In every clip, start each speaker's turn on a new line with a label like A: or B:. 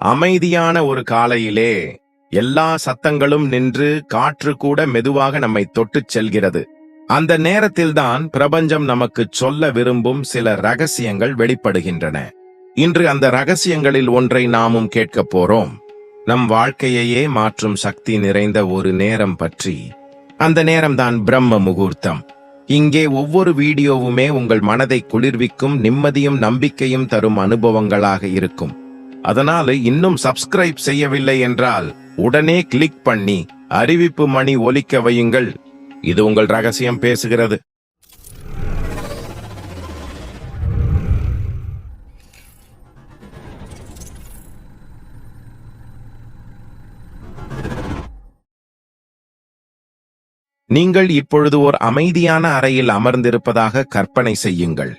A: அமைதியான ஒரு காலையிலே எல்லா சத்தங்களும் நின்று காற்று கூட மெதுவாக நம்மை தொட்டுச் செல்கிறது. அந்த நேரத்தில்தான் பிரபஞ்சம் நமக்கு சொல்ல விரும்பும் சில ரகசியங்கள் வெளிப்படுகின்றன. இன்று அந்த ரகசியங்களில் ஒன்றை நாமும் கேட்கப் போறோம். நம் வாழ்க்கையையே மாற்றும் சக்தி நிறைந்த ஒரு நேரம் பற்றி. அந்த நேரம்தான் பிரம்ம முகூர்த்தம். இங்கே ஒவ்வொரு வீடியோவுமே உங்கள் மனதை குளிர்விக்கும் நிம்மதியும் நம்பிக்கையும் தரும் அனுபவங்களாக இருக்கும். அதனால இன்னும் சப்ஸ்கிரைப் செய்யவில்லை என்றால் உடனே கிளிக் பண்ணி அறிவிப்பு மணி ஒலிக்க வையுங்கள். இது உங்கள் ரகசியம் பேசுகிறது. நீங்கள் இப்பொழுது ஒரு அமைதியான அறையில் அமர்ந்திருப்பதாக கற்பனை செய்யுங்கள்.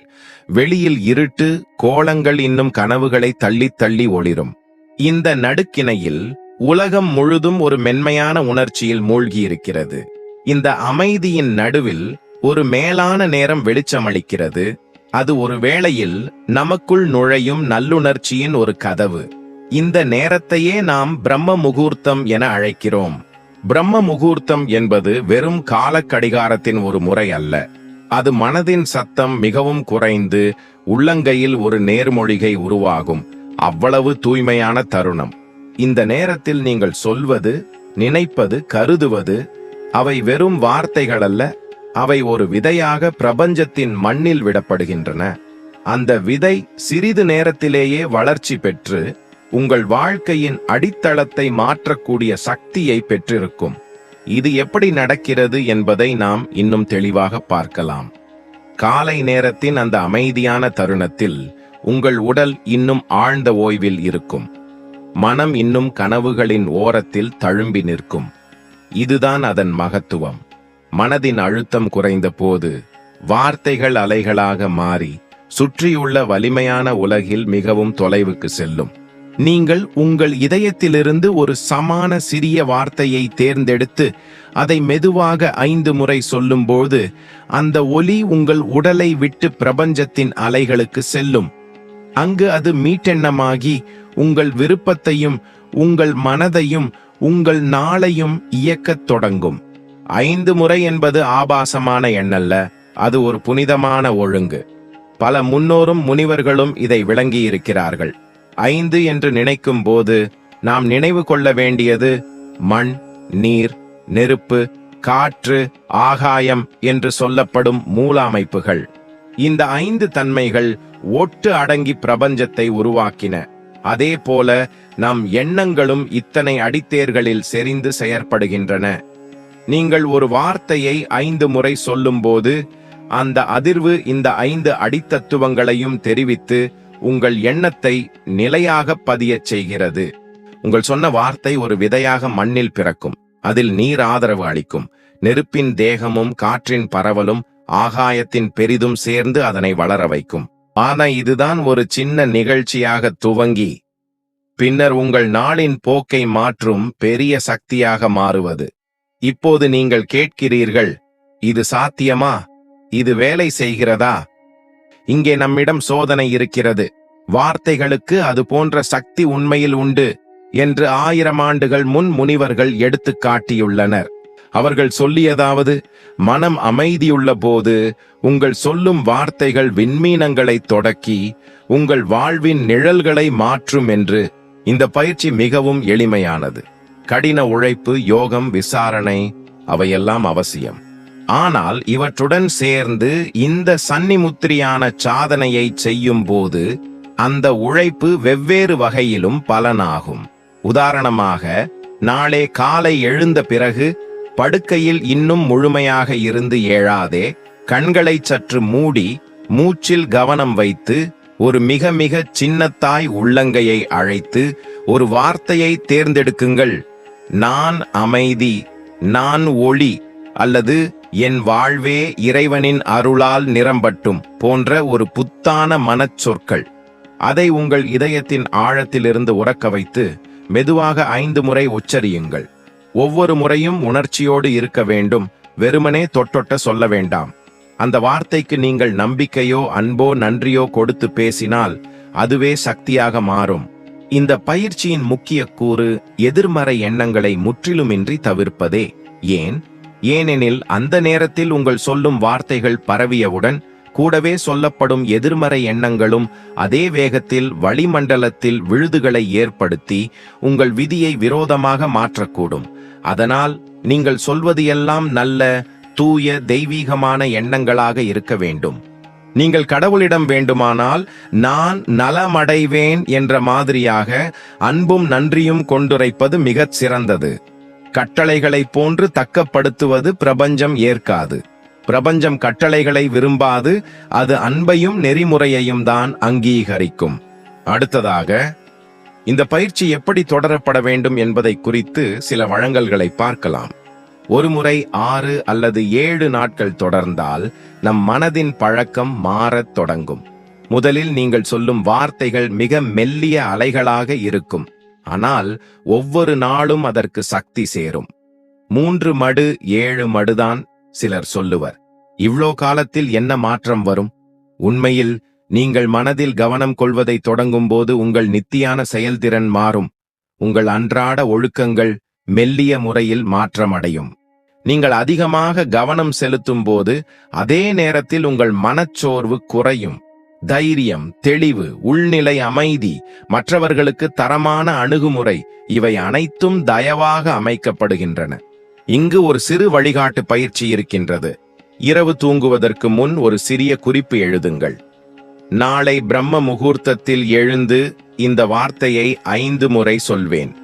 A: வெளியில் இருட்டு கோலங்கள் இன்னும் கனவுகளை தள்ளி தள்ளி ஒளிரும். இந்த நடுக்கிணையில் உலகம் முழுதும் ஒரு மென்மையான உணர்ச்சியில் மூழ்கி இருக்கிறது இந்த அமைதியின் நடுவில் ஒரு மேலான நேரம் வெளிச்சமளிக்கிறது. அது ஒரு வேளையில் நமக்குள் நுழையும் நல்லுணர்ச்சியின் ஒரு கதவு. இந்த நேரத்தையே நாம் பிரம்ம முகூர்த்தம் என அழைக்கிறோம். பிரம்ம முகூர்த்தம் என்பது வெறும் கால கடிகாரத்தின் ஒரு முறை அல்ல. அது மனதின் சத்தம் மிகவும் குறைந்து உள்ளங்கையில் ஒரு நேர்மொழிகை உருவாகும். அவ்வளவு தூய்மையான தருணம். இந்த நேரத்தில் நீங்கள் சொல்வது நினைப்பது கருதுவது அவை வெறும் வார்த்தைகள் அல்ல அவை ஒரு விதையாக பிரபஞ்சத்தின் மண்ணில் விடப்படுகின்றன. அந்த விதை சிறிது நேரத்திலேயே வளர்ச்சி பெற்று உங்கள் வாழ்க்கையின் அடித்தளத்தை மாற்றக்கூடிய சக்தியை பெற்றிருக்கும். இது எப்படி நடக்கிறது என்பதை நாம் இன்னும் தெளிவாக பார்க்கலாம். காலை நேரத்தின் அந்த அமைதியான தருணத்தில் உங்கள் உடல் இன்னும் ஆழ்ந்த ஓய்வில் இருக்கும். மனம் இன்னும் கனவுகளின் ஓரத்தில் தழும்பி நிற்கும். இதுதான் அதன் மகத்துவம். மனதின் அழுத்தம் குறைந்த போது வார்த்தைகள் அலைகளாக மாறி சுற்றியுள்ள வலிமையான உலகில் மிகவும் தொலைவுக்கு செல்லும். நீங்கள் உங்கள் இதயத்திலிருந்து ஒரு சமான சிறிய வார்த்தையை தேர்ந்தெடுத்து அதை மெதுவாக ஐந்து முறை சொல்லும்போது அந்த ஒலி உங்கள் உடலை விட்டு பிரபஞ்சத்தின் அலைகளுக்கு செல்லும். அங்கு அது மீட்டெண்ணமாகி உங்கள் விருப்பத்தையும் உங்கள் மனதையும் உங்கள் நாளையும் இயக்கத் தொடங்கும். ஐந்து முறை என்பது ஆபாசமான எண்ணல்ல அது ஒரு புனிதமான ஒழுங்கு. பல முன்னோரும் முனிவர்களும் இதை விளங்கியிருக்கிறார்கள். ஐந்து என்று நினைக்கும் போது நாம் நினைவு கொள்ள வேண்டியது மண் நீர் நெருப்பு காற்று ஆகாயம் என்று சொல்லப்படும் மூல அமைப்புகள் இந்த ஐந்து தன்மைகள் ஒட்டு அடங்கி பிரபஞ்சத்தை உருவாக்கின. அதே போல நம் எண்ணங்களும் இத்தனை அடித்தேர்களில் செறிந்து செயற்படுகின்றன. நீங்கள் ஒரு வார்த்தையை ஐந்து முறை சொல்லும்போது அந்த அதிர்வு இந்த ஐந்து அடித்தத்துவங்களையும் தெரிவித்து உங்கள் எண்ணத்தை நிலையாக பதியச் செய்கிறது. உங்கள் சொன்ன வார்த்தை ஒரு விதையாக மண்ணில் பிறக்கும். அதில் நீர் ஆதரவு அளிக்கும். நெருப்பின் தேகமும் காற்றின் பரவலும் ஆகாயத்தின் பெரிதும் சேர்ந்து அதனை வளர வைக்கும். ஆனா இதுதான் ஒரு சின்ன நிகழ்ச்சியாக துவங்கி பின்னர் உங்கள் நாளின் போக்கை மாற்றும் பெரிய சக்தியாக மாறுவது. இப்போது நீங்கள் கேட்கிறீர்கள் இது சாத்தியமா? இது வேலை செய்கிறதா? இங்கே நம்மிடம் சோதனை இருக்கிறது. வார்த்தைகளுக்கு அது போன்ற சக்தி உண்மையில் உண்டு என்று ஆயிரம் ஆண்டுகள் முன் முனிவர்கள் எடுத்து காட்டியுள்ளனர். அவர்கள் சொல்லியதாவது மனம் அமைதியுள்ள போது உங்கள் சொல்லும் வார்த்தைகள் விண்மீனங்களை தொடக்கி உங்கள் வாழ்வின் நிழல்களை மாற்றும் என்று. இந்த பயிற்சி மிகவும் எளிமையானது. கடின உழைப்பு யோகம் விசாரணை அவையெல்லாம் அவசியம். ஆனால் இவற்றுடன் சேர்ந்து இந்த சன்னிமுத்திரியான சாதனையை செய்யும் போது அந்த உழைப்பு வெவ்வேறு வகையிலும் பலனாகும். உதாரணமாக நாளே காலை எழுந்த பிறகு படுக்கையில் இன்னும் முழுமையாக இருந்து ஏழாதே கண்களை சற்று மூடி மூச்சில் கவனம் வைத்து ஒரு மிக மிக சின்னத்தாய் உள்ளங்கையை அழைத்து ஒரு வார்த்தையை தேர்ந்தெடுக்குங்கள். நான் அமைதி நான் ஒளி அல்லது என் வாழ்வே இறைவனின் அருளால் நிரம்பட்டும் போன்ற ஒரு புத்தான மனச்சொற்கள். அதை உங்கள் இதயத்தின் ஆழத்திலிருந்து உறக்க வைத்து மெதுவாக ஐந்து முறை உச்சரியுங்கள். ஒவ்வொரு முறையும் உணர்ச்சியோடு இருக்க வேண்டும் வெறுமனே தொட்டொட்ட சொல்ல வேண்டாம். அந்த வார்த்தைக்கு நீங்கள் நம்பிக்கையோ அன்போ நன்றியோ கொடுத்து பேசினால் அதுவே சக்தியாக மாறும். இந்த பயிற்சியின் முக்கிய கூறு எதிர்மறை எண்ணங்களை முற்றிலுமின்றி தவிர்ப்பதே. ஏன்? ஏனெனில் அந்த நேரத்தில் உங்கள் சொல்லும் வார்த்தைகள் பரவியவுடன் கூடவே சொல்லப்படும் எதிர்மறை எண்ணங்களும் அதே வேகத்தில் வளிமண்டலத்தில் விழுதுகளை ஏற்படுத்தி உங்கள் விதியை விரோதமாக மாற்றக்கூடும். அதனால் நீங்கள் சொல்வது எல்லாம் நல்ல தூய தெய்வீகமான எண்ணங்களாக இருக்க வேண்டும். நீங்கள் கடவுளிடம் வேண்டுமானால் நான் நலமடைவேன் என்ற மாதிரியாக அன்பும் நன்றியும் கொண்டுரைப்பது மிகச் சிறந்தது. கட்டளைகளைப் போன்று தக்கப்படுத்துவது பிரபஞ்சம் ஏற்காது. பிரபஞ்சம் கட்டளைகளை விரும்பாது அது அன்பையும் நெறிமுறையையும் தான் அங்கீகரிக்கும். அடுத்ததாக இந்த பயிற்சி எப்படி தொடரப்பட வேண்டும் என்பதை குறித்து சில வழங்கல்களை பார்க்கலாம். ஒருமுறை ஆறு அல்லது ஏழு நாட்கள் தொடர்ந்தால் நம் மனதின் பழக்கம் மாறத் தொடங்கும். முதலில் நீங்கள் சொல்லும் வார்த்தைகள் மிக மெல்லிய அலைகளாக இருக்கும். ஆனால் ஒவ்வொரு நாளும் அதற்கு சக்தி சேரும். மூன்று மடு ஏழு மடுதான் சிலர் சொல்லுவர். இவ்ளோ காலத்தில் என்ன மாற்றம் வரும்? உண்மையில் நீங்கள் மனதில் கவனம் கொள்வதை தொடங்கும் போது உங்கள் நித்தியான செயல்திறன் மாறும். உங்கள் அன்றாட ஒழுக்கங்கள் மெல்லிய முறையில் மாற்றமடையும். நீங்கள் அதிகமாக கவனம் செலுத்தும் போது அதே நேரத்தில் உங்கள் மனச்சோர்வு குறையும். தைரியம் தெளிவு உள்நிலை அமைதி மற்றவர்களுக்கு தரமான அணுகுமுறை இவை அனைத்தும் தயவாக அமைக்கப்படுகின்றன. இங்கு ஒரு சிறு வழிகாட்டு பயிற்சி இருக்கின்றது. இரவு தூங்குவதற்கு முன் ஒரு சிறிய குறிப்பு எழுதுங்கள். நாளை பிரம்ம முகூர்த்தத்தில் எழுந்து இந்த வார்த்தையை ஐந்து முறை சொல்வேன்.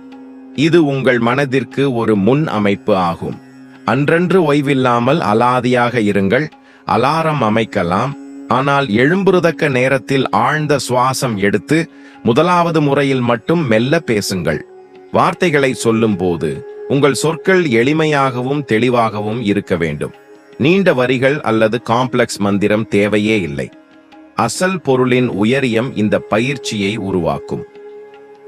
A: இது உங்கள் மனதிற்கு ஒரு முன் அமைப்பு ஆகும். அன்றன்று ஓய்வில்லாமல் அலாதியாக இருங்கள். அலாரம் அமைக்கலாம். ஆனால் எழும்புறதக்க நேரத்தில் ஆழ்ந்த சுவாசம் எடுத்து முதலாவது முறையில் மட்டும் மெல்ல பேசுங்கள். வார்த்தைகளை சொல்லும்போது உங்கள் சொற்கள் எளிமையாகவும் தெளிவாகவும் இருக்க வேண்டும். நீண்ட வரிகள் அல்லது காம்ப்ளெக்ஸ் மந்திரம் தேவையே இல்லை. அசல் பொருளின் உயரியம் இந்த பயிற்சியை உருவாக்கும்.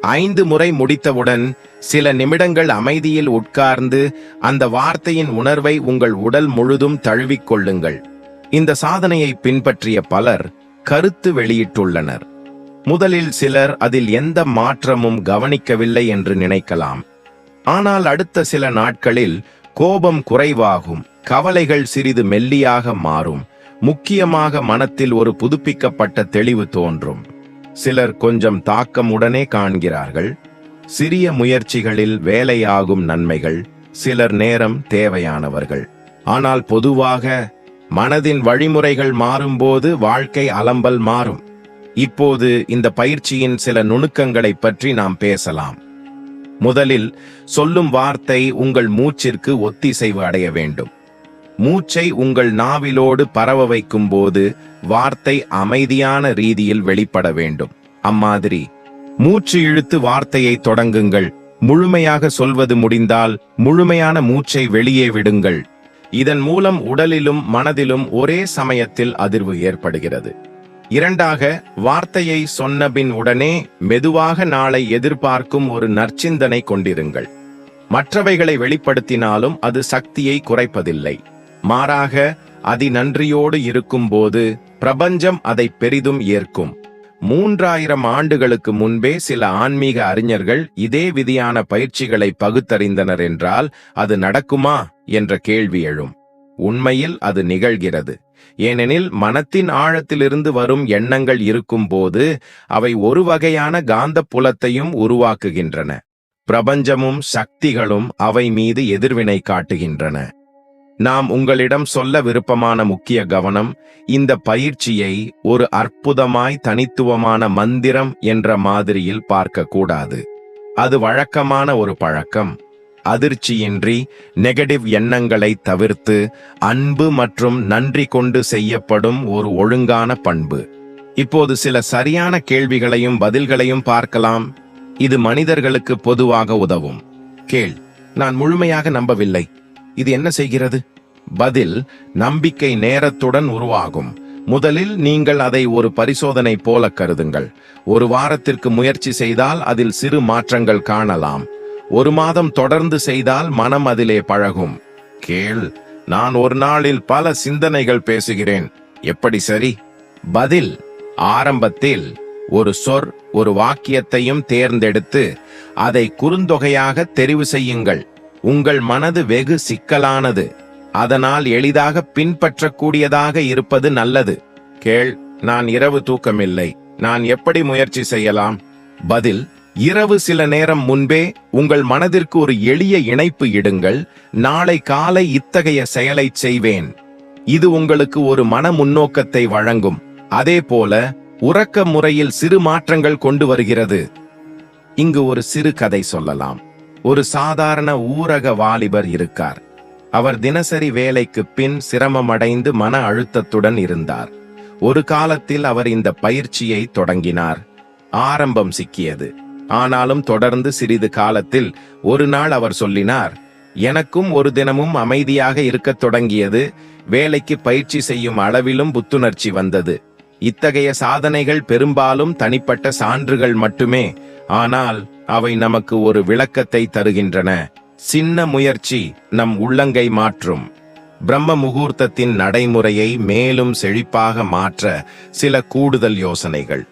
A: ஐந்து முறை முடித்தவுடன் சில நிமிடங்கள் அமைதியில் உட்கார்ந்து அந்த வார்த்தையின் உணர்வை உங்கள் உடல் முழுதும் தழுவிக்கொள்ளுங்கள் இந்த சாதனையை பின்பற்றிய பலர் கருத்து வெளியிட்டுள்ளனர். முதலில் சிலர் அதில் எந்த மாற்றமும் கவனிக்கவில்லை என்று நினைக்கலாம். ஆனால் அடுத்த சில நாட்களில் கோபம் குறைவாகும் கவலைகள் சிறிது மெல்லியாக மாறும் முக்கியமாக மனத்தில் ஒரு புதுப்பிக்கப்பட்ட தெளிவு தோன்றும். சிலர் கொஞ்சம் தாக்கம் உடனே காண்கிறார்கள் சிறிய முயற்சிகளில் வேலையாகும் நன்மைகள் சிலர் நேரம் தேவையானவர்கள். ஆனால் பொதுவாக மனதின் வழிமுறைகள் மாறும்போது வாழ்க்கை அலம்பல் மாறும். இப்போது இந்த பயிற்சியின் சில நுணுக்கங்களை பற்றி நாம் பேசலாம். முதலில் சொல்லும் வார்த்தை உங்கள் மூச்சிற்கு ஒத்திசைவு அடைய வேண்டும். மூச்சை உங்கள் நாவிலோடு பரவ வைக்கும் போது வார்த்தை அமைதியான ரீதியில் வெளிப்பட வேண்டும். அம்மாதிரி மூச்சு இழுத்து வார்த்தையை தொடங்குங்கள். முழுமையாக சொல்வது முடிந்தால் முழுமையான மூச்சை வெளியே விடுங்கள். இதன் மூலம் உடலிலும் மனதிலும் ஒரே சமயத்தில் அதிர்வு ஏற்படுகிறது. இரண்டாக வார்த்தையை சொன்னபின் உடனே மெதுவாக நாளை எதிர்பார்க்கும் ஒரு நற்சிந்தனை கொண்டிருங்கள். மற்றவைகளை வெளிப்படுத்தினாலும் அது சக்தியை குறைப்பதில்லை. மாறாக அதி நன்றியோடு இருக்கும்போது பிரபஞ்சம் அதை பெரிதும் ஏற்கும். மூன்றாயிரம் ஆண்டுகளுக்கு முன்பே சில ஆன்மீக அறிஞர்கள் இதே விதியான பயிற்சிகளை பகுத்தறிந்தனர் என்றால் அது நடக்குமா என்ற கேள்வி எழும். உண்மையில் அது நிகழ்கிறது. ஏனெனில் மனத்தின் ஆழத்திலிருந்து வரும் எண்ணங்கள் இருக்கும்போது அவை ஒரு வகையான காந்த புலத்தையும் உருவாக்குகின்றன. பிரபஞ்சமும் சக்திகளும் அவை மீது எதிர்வினை காட்டுகின்றன. நாம் உங்களிடம் சொல்ல விருப்பமான முக்கிய கவனம் இந்த பயிற்சியை ஒரு அற்புதமாய் தனித்துவமான மந்திரம் என்ற மாதிரியில் பார்க்கக்கூடாது. அது வழக்கமான ஒரு பழக்கம். அதிர்ச்சியின்றி நெகட்டிவ் எண்ணங்களை தவிர்த்து அன்பு மற்றும் நன்றி கொண்டு செய்யப்படும் ஒரு ஒழுங்கான பண்பு. இப்போது சில சரியான கேள்விகளையும் பதில்களையும் பார்க்கலாம். இது மனிதர்களுக்கு பொதுவாக உதவும். கேள் நான் முழுமையாக நம்பவில்லை. இது என்ன செய்கிறது? பதில் நம்பிக்கை நேரத்துடன் உருவாகும். முதலில் நீங்கள் அதை ஒரு பரிசோதனை போல கருதுங்கள். ஒரு வாரத்திற்கு முயற்சி செய்தால் அதில் சிறு மாற்றங்கள் காணலாம். ஒரு மாதம் தொடர்ந்து செய்தால் மனம் அதிலே பழகும். கேள் நான் ஒரு நாளில் பல சிந்தனைகள் பேசுகிறேன். எப்படி சரி? பதில் ஆரம்பத்தில் ஒரு சொற் ஒரு வாக்கியத்தையும் தேர்ந்தெடுத்து அதை குறுந்தொகையாக தெரிவு செய்யுங்கள். உங்கள் மனது வெகு சிக்கலானது. அதனால் எளிதாக பின்பற்றக்கூடியதாக இருப்பது நல்லது. கேள் நான் இரவு தூக்கமில்லை. நான் எப்படி முயற்சி செய்யலாம்? பதில் இரவு சில நேரம் முன்பே உங்கள் மனதிற்கு ஒரு எளிய இணைப்பு இடுங்கள். நாளை காலை இத்தகைய செயலைச் செய்வேன். இது உங்களுக்கு ஒரு மன முன்னோக்கத்தை வழங்கும். அதே போல உறக்க முறையில் சிறு மாற்றங்கள் கொண்டு வருகிறது. இங்கு ஒரு சிறு கதை சொல்லலாம். ஒரு சாதாரண ஊரக வாலிபர் இருக்கார். அவர் தினசரி வேலைக்கு பின் சிரமமடைந்து மன அழுத்தத்துடன் இருந்தார். ஒரு காலத்தில் அவர் இந்த பயிற்சியை தொடங்கினார். ஆரம்பம் சிக்கியது. ஆனாலும் தொடர்ந்து சிறிது காலத்தில் ஒரு நாள் அவர் சொல்லினார் எனக்கும் ஒரு தினமும் அமைதியாக இருக்கத் தொடங்கியது. வேலைக்கு பயிற்சி செய்யும் அளவிலும் புத்துணர்ச்சி வந்தது. இத்தகைய சாதனைகள் பெரும்பாலும் தனிப்பட்ட சான்றுகள் மட்டுமே. ஆனால் அவை நமக்கு ஒரு விளக்கத்தை தருகின்றன. சின்ன முயற்சி நம் உள்ளங்கை மாற்றும். பிரம்ம முகூர்த்தத்தின் நடைமுறையை மேலும் செழிப்பாக மாற்ற சில கூடுதல் யோசனைகள்.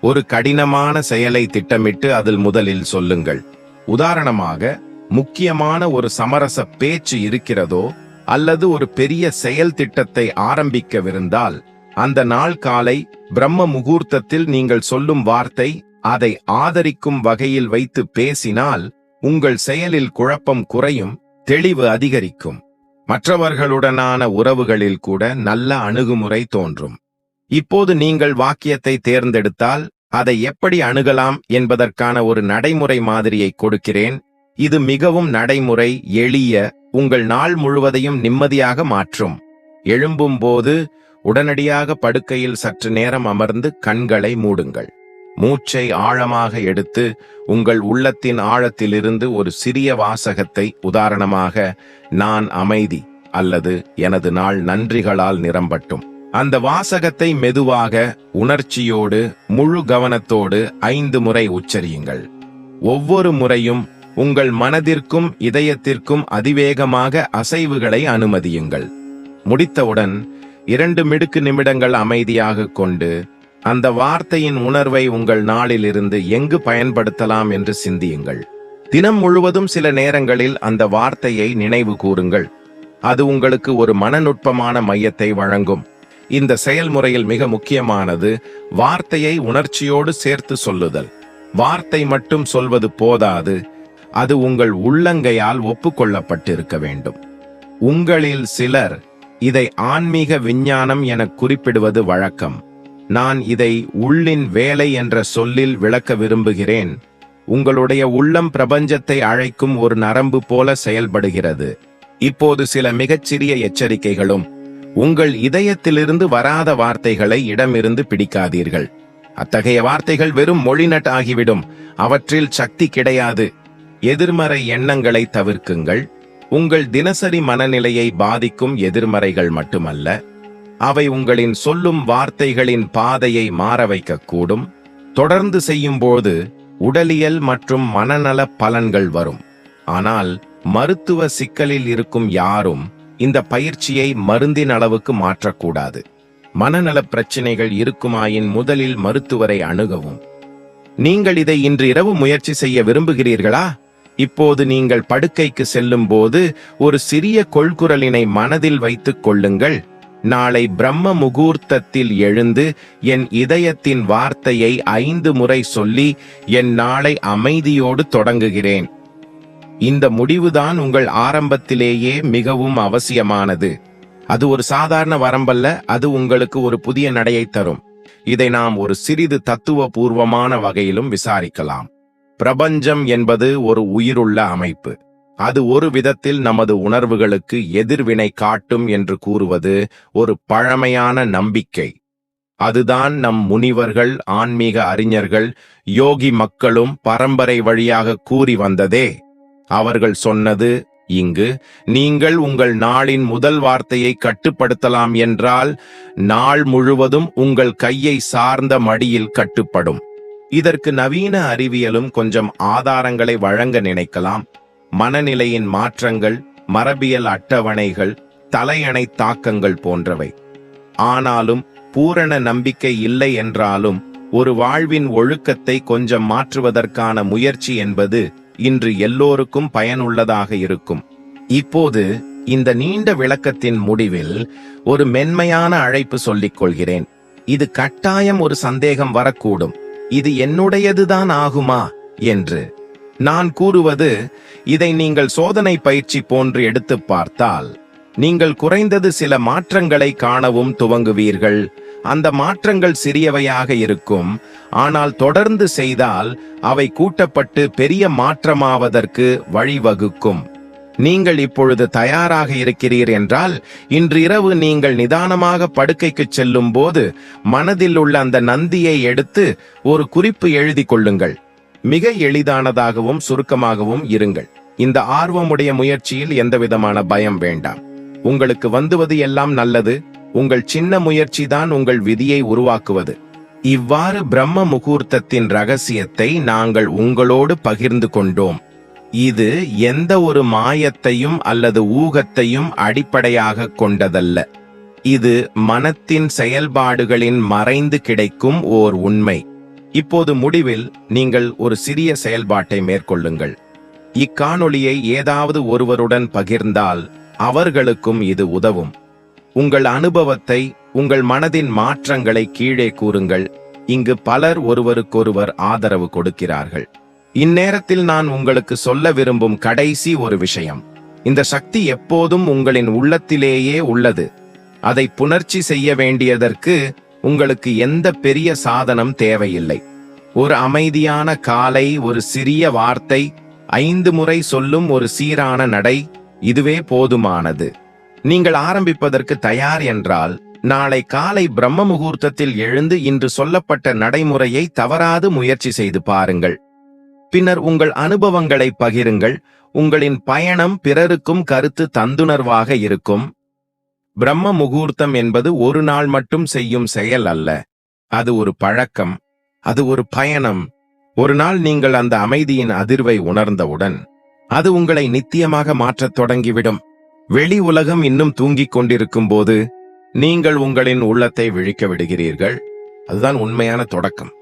A: ஒரு கடினமான செயலை திட்டமிட்டு அதில் முதலில் சொல்லுங்கள். உதாரணமாக முக்கியமான ஒரு சமரச பேச்சு இருக்கிறதோ அல்லது ஒரு பெரிய செயல் திட்டத்தை ஆரம்பிக்கவிருந்தால் அந்த நாள் காலை பிரம்ம முகூர்த்தத்தில் நீங்கள் சொல்லும் வார்த்தை அதை ஆதரிக்கும் வகையில் வைத்து பேசினால் உங்கள் செயலில் குழப்பம் குறையும் தெளிவு அதிகரிக்கும். மற்றவர்களுடனான உறவுகளில் கூட நல்ல அணுகுமுறை தோன்றும். இப்போது நீங்கள் வாக்கியத்தை தேர்ந்தெடுத்தால் அதை எப்படி அணுகலாம் என்பதற்கான ஒரு நடைமுறை மாதிரியை கொடுக்கிறேன். இது மிகவும் நடைமுறை எளிய உங்கள் நாள் முழுவதையும் நிம்மதியாக மாற்றும். எழும்பும் போது உடனடியாக படுக்கையில் சற்று நேரம் அமர்ந்து கண்களை மூடுங்கள். மூச்சை ஆழமாக எடுத்து உங்கள் உள்ளத்தின் ஆழத்திலிருந்து ஒரு சிறிய வாசகத்தை உதாரணமாக நான் அமைதி அல்லது எனது நாள் நன்றிகளால் நிரம்பட்டும் அந்த வாசகத்தை மெதுவாக உணர்ச்சியோடு முழு கவனத்தோடு ஐந்து முறை உச்சரியுங்கள். ஒவ்வொரு முறையும் உங்கள் மனதிற்கும் இதயத்திற்கும் அதிவேகமாக அசைவுகளை அனுமதியுங்கள். முடித்தவுடன் இரண்டு மிடுக்கு நிமிடங்கள் அமைதியாக கொண்டு அந்த வார்த்தையின் உணர்வை உங்கள் நாளிலிருந்து எங்கு பயன்படுத்தலாம் என்று சிந்தியுங்கள். தினம் முழுவதும் சில நேரங்களில் அந்த வார்த்தையை நினைவு கூறுங்கள். அது உங்களுக்கு ஒரு மனநுட்பமான மையத்தை வழங்கும். இந்த செயல்முறையில் மிக முக்கியமானது வார்த்தையை உணர்ச்சியோடு சேர்த்து சொல்லுதல். வார்த்தை மட்டும் சொல்வது போதாது அது உங்கள் உள்ளங்கையால் ஒப்புக்கொள்ளப்பட்டிருக்க வேண்டும். உங்களில் சிலர் இதை ஆன்மீக விஞ்ஞானம் என குறிப்பிடுவது வழக்கம். நான் இதை உள்ளின் வேலை என்ற சொல்லில் விளக்க விரும்புகிறேன். உங்களுடைய உள்ளம் பிரபஞ்சத்தை அழைக்கும் ஒரு நரம்பு போல செயல்படுகிறது. இப்போது சில மிகச்சிறிய எச்சரிக்கைகளும் உங்கள் இதயத்திலிருந்து வராத வார்த்தைகளை இடமிருந்து பிடிக்காதீர்கள். அத்தகைய வார்த்தைகள் வெறும் மொழிநட் ஆகிவிடும். அவற்றில் சக்தி கிடையாது. எதிர்மறை எண்ணங்களை தவிர்க்குங்கள். உங்கள் தினசரி மனநிலையை பாதிக்கும் எதிர்மறைகள் மட்டுமல்ல அவை உங்களின் சொல்லும் வார்த்தைகளின் பாதையை மாற வைக்கக்கூடும். தொடர்ந்து செய்யும்போது உடலியல் மற்றும் மனநல பலன்கள் வரும். ஆனால் மருத்துவ சிக்கலில் இருக்கும் யாரும் இந்த பயிற்சியை மருந்தின் அளவுக்கு மாற்றக்கூடாது. மனநல பிரச்சனைகள் இருக்குமாயின் முதலில் மருத்துவரை அணுகவும். நீங்கள் இதை இன்று இரவு முயற்சி செய்ய விரும்புகிறீர்களா? இப்போது நீங்கள் படுக்கைக்கு செல்லும் போது ஒரு சிறிய கொள்குரலினை மனதில் வைத்துக் கொள்ளுங்கள். நாளை பிரம்ம முகூர்த்தத்தில் எழுந்து என் இதயத்தின் வார்த்தையை ஐந்து முறை சொல்லி என் நாளை அமைதியோடு தொடங்குகிறேன். இந்த முடிவுதான் உங்கள் ஆரம்பத்திலேயே மிகவும் அவசியமானது. அது ஒரு சாதாரண வரம்பல்ல அது உங்களுக்கு ஒரு புதிய நடையை தரும். இதை நாம் ஒரு சிறிது தத்துவபூர்வமான வகையிலும் விசாரிக்கலாம். பிரபஞ்சம் என்பது ஒரு உயிருள்ள அமைப்பு. அது ஒரு விதத்தில் நமது உணர்வுகளுக்கு எதிர்வினை காட்டும் என்று கூறுவது ஒரு பழமையான நம்பிக்கை. அதுதான் நம் முனிவர்கள் ஆன்மீக அறிஞர்கள் யோகி மக்களும் பரம்பரை வழியாக கூறி வந்ததே. அவர்கள் சொன்னது இங்கு நீங்கள் உங்கள் நாளின் முதல் வார்த்தையை கட்டுப்படுத்தலாம் என்றால் நாள் முழுவதும் உங்கள் கையை சார்ந்த மடியில் கட்டுப்படும். இதற்கு நவீன அறிவியலும் கொஞ்சம் ஆதாரங்களை வழங்க நினைக்கலாம். மனநிலையின் மாற்றங்கள் மரபியல் அட்டவணைகள் தலையணை தாக்கங்கள் போன்றவை. ஆனாலும் பூரண நம்பிக்கை இல்லை என்றாலும் ஒரு வாழ்வின் ஒழுக்கத்தை கொஞ்சம் மாற்றுவதற்கான முயற்சி என்பது இன்று எல்லோருக்கும் பயனுள்ளதாக இருக்கும். இப்போது இந்த நீண்ட விளக்கத்தின் முடிவில் ஒரு மென்மையான அழைப்பு சொல்லிக் கொள்கிறேன். இது கட்டாயம் ஒரு சந்தேகம் வரக்கூடும். இது என்னுடையதுதான் ஆகுமா என்று. நான் கூறுவது இதை நீங்கள் சோதனை பயிற்சி போன்று எடுத்து பார்த்தால் நீங்கள் குறைந்தது சில மாற்றங்களை காணவும் துவங்குவீர்கள். அந்த மாற்றங்கள் சிறியவையாக இருக்கும். ஆனால் தொடர்ந்து செய்தால் அவை கூட்டப்பட்டு பெரிய மாற்றமாவதற்கு வழிவகுக்கும். நீங்கள் இப்பொழுது தயாராக இருக்கிறீர் என்றால் இன்று இரவு நீங்கள் நிதானமாக படுக்கைக்கு செல்லும் போது மனதில் உள்ள அந்த நந்தியை எடுத்து ஒரு குறிப்பு எழுதி கொள்ளுங்கள். மிக எளிதானதாகவும் சுருக்கமாகவும் இருங்கள். இந்த ஆர்வமுடைய முயற்சியில் எந்தவிதமான பயம் வேண்டாம். உங்களுக்கு வந்துவது எல்லாம் நல்லது. உங்கள் சின்ன முயற்சி தான் உங்கள் விதியை உருவாக்குவது. இவ்வாறு பிரம்ம முகூர்த்தத்தின் ரகசியத்தை நாங்கள் உங்களோடு பகிர்ந்து கொண்டோம். இது எந்த ஒரு மாயத்தையும் அல்லது ஊகத்தையும் அடிப்படையாக கொண்டதல்ல. இது மனத்தின் செயல்பாடுகளின் மறைந்து கிடைக்கும் ஓர் உண்மை. இப்போது முடிவில் நீங்கள் ஒரு சிறிய செயல்பாட்டை மேற்கொள்ளுங்கள். இக்காணொளியை ஏதாவது ஒருவருடன் பகிர்ந்தால் அவர்களுக்கும் இது உதவும். உங்கள் அனுபவத்தை உங்கள் மனதின் மாற்றங்களை கீழே கூறுங்கள். இங்கு பலர் ஒருவருக்கொருவர் ஆதரவு கொடுக்கிறார்கள். இந்நேரத்தில் நான் உங்களுக்கு சொல்ல விரும்பும் கடைசி ஒரு விஷயம். இந்த சக்தி எப்போதும் உங்களின் உள்ளத்திலேயே உள்ளது. அதை புணர்ச்சி செய்ய வேண்டியதற்கு உங்களுக்கு எந்த பெரிய சாதனம் தேவையில்லை. ஒரு அமைதியான காலை ஒரு சிறிய வார்த்தை ஐந்து முறை சொல்லும் ஒரு சீரான நடை இதுவே போதுமானது. நீங்கள் ஆரம்பிப்பதற்கு தயார் என்றால் நாளை காலை பிரம்ம முகூர்த்தத்தில் எழுந்து இன்று சொல்லப்பட்ட நடைமுறையை தவறாது முயற்சி செய்து பாருங்கள். பின்னர் உங்கள் அனுபவங்களை பகிருங்கள். உங்களின் பயணம் பிறருக்கும் கருத்து தந்துணர்வாக இருக்கும். பிரம்ம முகூர்த்தம் என்பது ஒரு நாள் மட்டும் செய்யும் செயல் அல்ல. அது ஒரு பழக்கம். அது ஒரு பயணம். ஒரு நாள் நீங்கள் அந்த அமைதியின் அதிர்வை உணர்ந்தவுடன் அது உங்களை நித்தியமாக மாற்றத் தொடங்கிவிடும். வெளி உலகம் இன்னும் தூங்கிக் கொண்டிருக்கும் போது நீங்கள் உங்களின் உள்ளத்தை விழிக்க விடுகிறீர்கள். அதுதான் உண்மையான தொடக்கம்.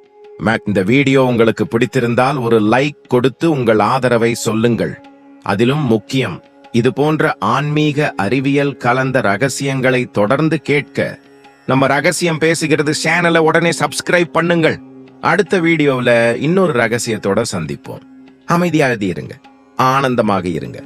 A: இந்த வீடியோ உங்களுக்கு பிடித்திருந்தால் ஒரு லைக் கொடுத்து உங்கள் ஆதரவை சொல்லுங்கள். அதிலும் முக்கியம் இது போன்ற ஆன்மீக அறிவியல் கலந்த ரகசியங்களை தொடர்ந்து கேட்க நம்ம ரகசியம் பேசுகிறது சேனலை உடனே சப்ஸ்கிரைப் பண்ணுங்கள். அடுத்த வீடியோவில் இன்னொரு ரகசியத்தோட சந்திப்போம். அமைதியாக இருங்க. ஆனந்தமாக இருங்க.